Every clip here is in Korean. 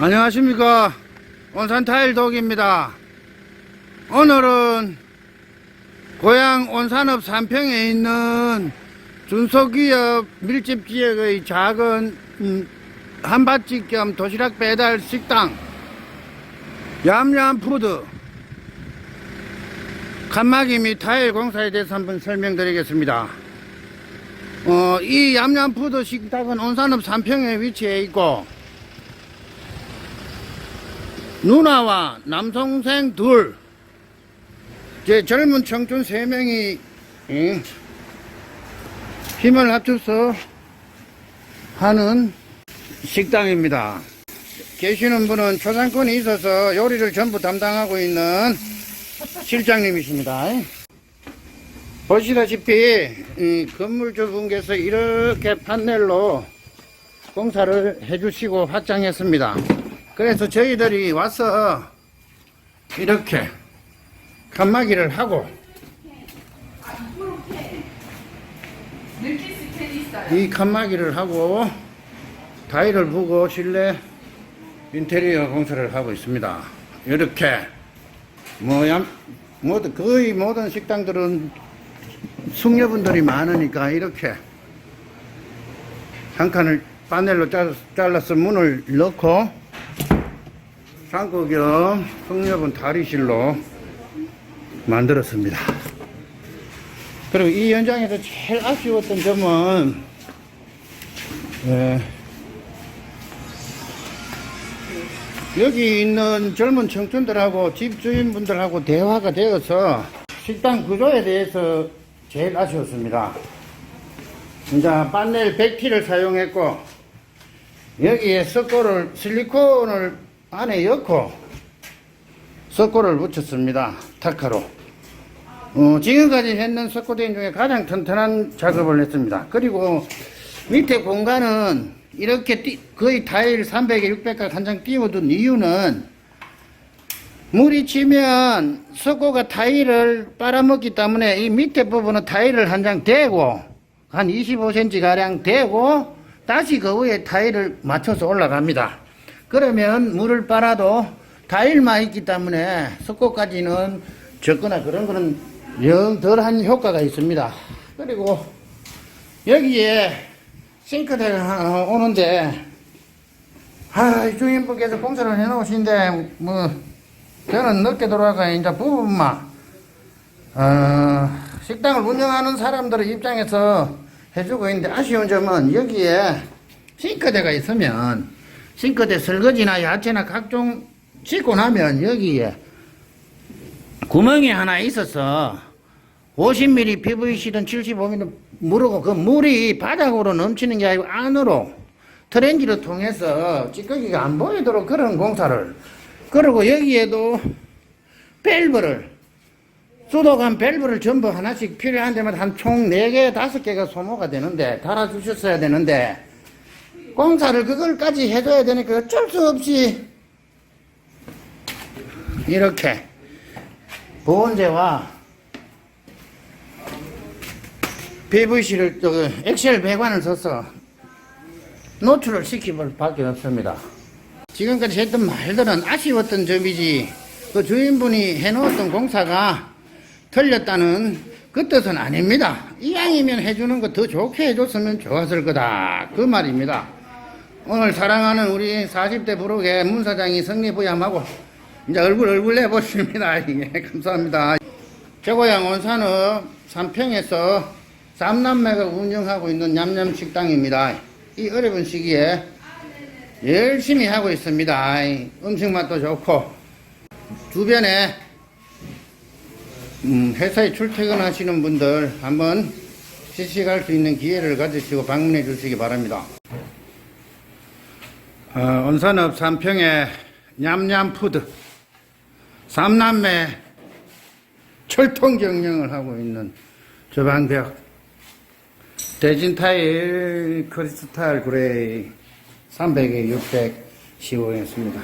안녕하십니까. 온산타일 독입니다. 오늘은 고향 온산읍 산평에 있는 준소기업 밀집 지역의 작은 음, 한밭집 겸 도시락 배달 식당 얌얌푸드 칸막이 및 타일 공사에 대해서 한번 설명드리겠습니다. 어, 이 얌얌푸드 식당은 온산읍 산평에 위치해 있고 누나와 남동생 둘, 제 젊은 청춘 세 명이 예, 힘을 합쳐서 하는 식당입니다. 계시는 분은 초상권이 있어서 요리를 전부 담당하고 있는 실장님이십니다. 보시다시피 이 건물주분께서 이렇게 판넬로 공사를 해주시고 확장했습니다. 그래서 저희들이 와서 이렇게 칸막이를 하고 이 칸막이를 하고 타일을 부고 실내 인테리어 공사를 하고 있습니다. 이렇게 뭐야 모든 거의 모든 식당들은 숙녀분들이 많으니까 이렇게 한 칸을 바넬로 잘- 잘라서 문을 넣고 창고 겸 숙녀분 다리실로 만들었습니다. 그리고 이 현장에서 제일 아쉬웠던 점은 예, 여기 있는 젊은 청춘들하고 집주인분들하고 대화가 되어서 식당 구조에 대해서 제일 아쉬웠습니다. 이제 판넬 100T를 사용했고 여기에 석고를 실리콘을 안에 넣고 석고를 붙였습니다. 타카로. 어, 지금까지 했는 석고대인 중에 가장 튼튼한 작업을 했습니다. 그리고 밑에 공간은 이렇게 띄- 거의 타일 300에 600각 한 장 띄워둔 이유는 물이 치면 석고가 타일을 빨아먹기 때문에 이 밑에 부분은 타일을 한 장 대고 한 25cm 가량 대고 다시 그 위에 타일을 맞춰서 올라갑니다. 그러면 물을 빨아도 타일만 있기 때문에 석고까지는 적거나 그런 거는 영 덜한 효과가 있습니다. 그리고 여기에 싱크대가 하나 오는데 아, 이 주인분께서 공사를 해놓으신데 뭐 저는 늦게 돌아가 이제 부분만 어, 식당을 운영하는 사람들의 입장에서 해주고 있는데 아쉬운 점은 여기에 싱크대가 있으면 싱크대 설거지나 야채나 각종 씻고 나면 여기에 구멍이 하나 있어서 50mm PVC든 75mm 물고 그 물이 바닥으로 넘치는 게 아니고 안으로 트렌지를 통해서 찌꺼기가 안 보이도록 그런 공사를. 그리고 여기에도 밸브를 수도관 밸브를 전부 하나씩 필요한 데마다 한총 4개, 5개가 소모가 되는데 달아주셨어야 되는데 공사를 그걸까지 해줘야 되니까 어쩔 수 없이 이렇게 보온재와 PVC를 저 엑셀 배관을 써서 노출을 시키볼 밖에 없습니다. 지금까지 했던 말들은 아쉬웠던 점이지 그 주인분이 해놓았던 공사가 틀렸다는 그 뜻은 아닙니다. 이왕이면 해주는 거 더 좋게 해줬으면 좋았을 거다. 그 말입니다. 오늘 사랑하는 우리 40대 부록의 문 사장이 성리부양하고 이제 얼굴 얼굴 내보십니다. 예, 감사합니다. 최고양 온산읍 삼평에서 삼남매가 운영하고 있는 냠냠 식당입니다. 이 어려운 시기에 열심히 하고 있습니다. 음식 맛도 좋고 주변에 음, 회사에 출퇴근하시는 분들 한번 시식할 수 있는 기회를 가지시고 방문해 주시기 바랍니다. 어, 온산읍 삼평의 냠냠푸드 삼남매 철통 경영을 하고 있는 저방벽 대진 타일 크리스탈 그레이 300에 600 시공했습니다.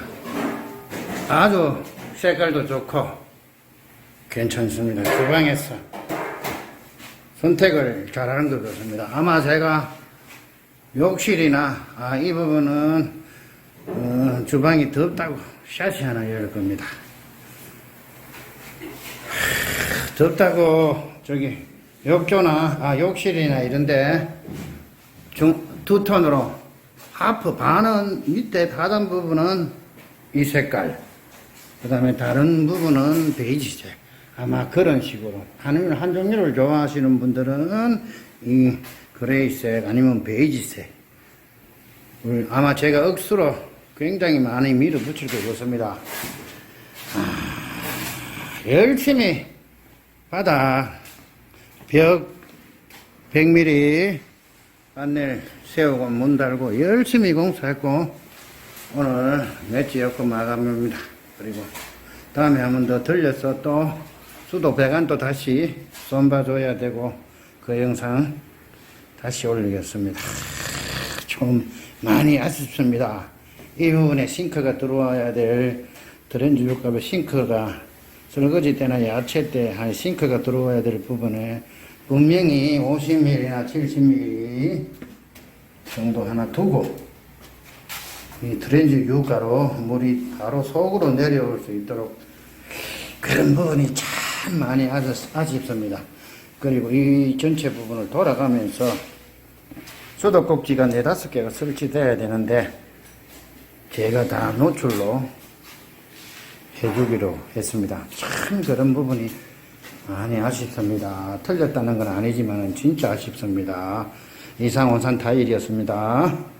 아주 색깔도 좋고 괜찮습니다. 주방에서 선택을 잘하는 것 같습니다. 아마 제가 욕실이나 아, 이 부분은 어, 주방이 덥다고 샷이 하나 열 겁니다. 하, 덥다고 저기 욕조나 아 욕실이나 이런데 중, 두 톤으로 하프 반은 밑에 하단 부분은 이 색깔 그 다음에 다른 부분은 베이지색 아마 그런 식으로 아니면 한 종류를 좋아하시는 분들은 이 그레이색 아니면 베이지색 을 아마 제가 억수로 굉장히 많이 밀어붙일 것 같습니다 아, 열심히 바닥 벽 100mm 판넬 세우고 문 달고 열심히 공사했고 오늘 엮고 마감입니다. 그리고 다음에 한 번 더 들려서 또 수도 배관 또 다시 쏜봐줘야 되고 그 영상 다시 올리겠습니다. 좀 많이 아쉽습니다. 이 부분에 싱크가 들어와야 될 드렌즈 육갑에 싱크가 설거지 때나 야채 때 한 싱크가 들어와야 될 부분에 분명히 50mm나 70mm 정도 하나 두고 이 드렌즈 유가로 물이 바로 속으로 내려올 수 있도록 그런 부분이 참 많이 아쉽- 아쉽습니다. 그리고 이 전체 부분을 돌아가면서 수도꼭지가 네다섯 개가 설치돼야 되는데 제가 다 노출로 해주기로 했습니다. 참 그런 부분이 많이 아쉽습니다. 틀렸다는 건 아니지만 진짜 아쉽습니다. 이상 원산 타일이었습니다.